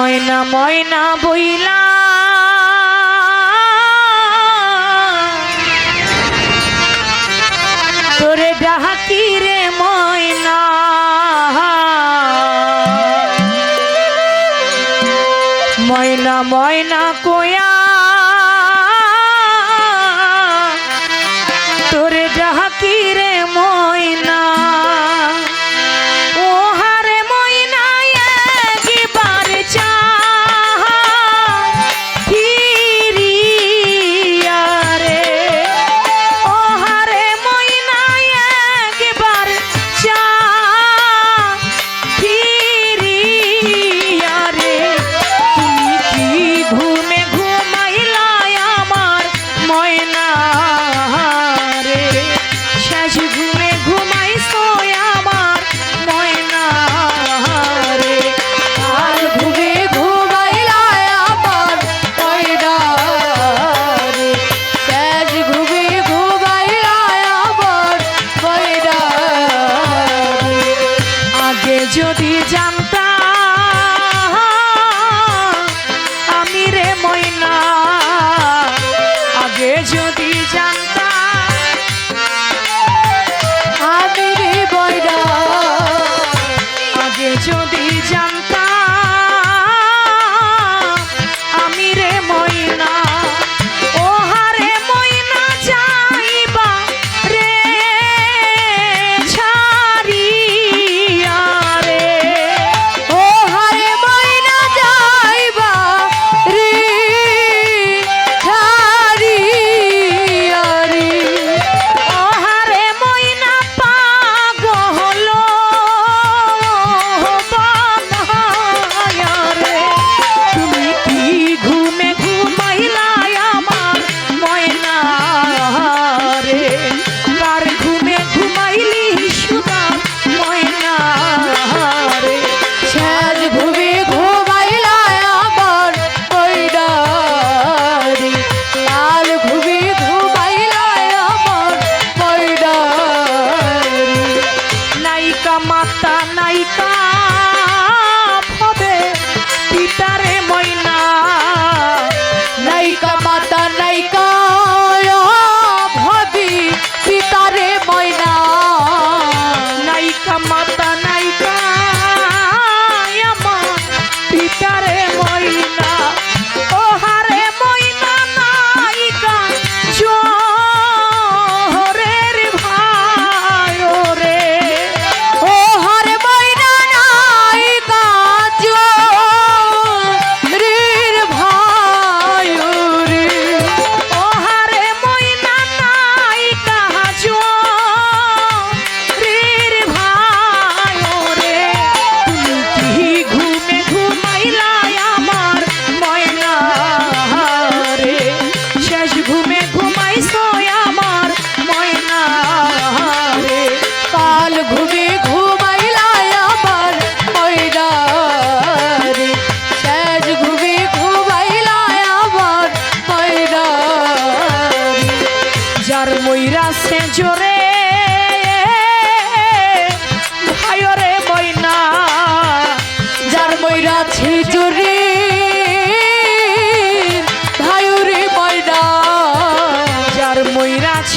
ময়না ময়না বইলা। তোরে ডাকি রে ময়না? ময়না ময়না কোয়া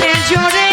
কিসে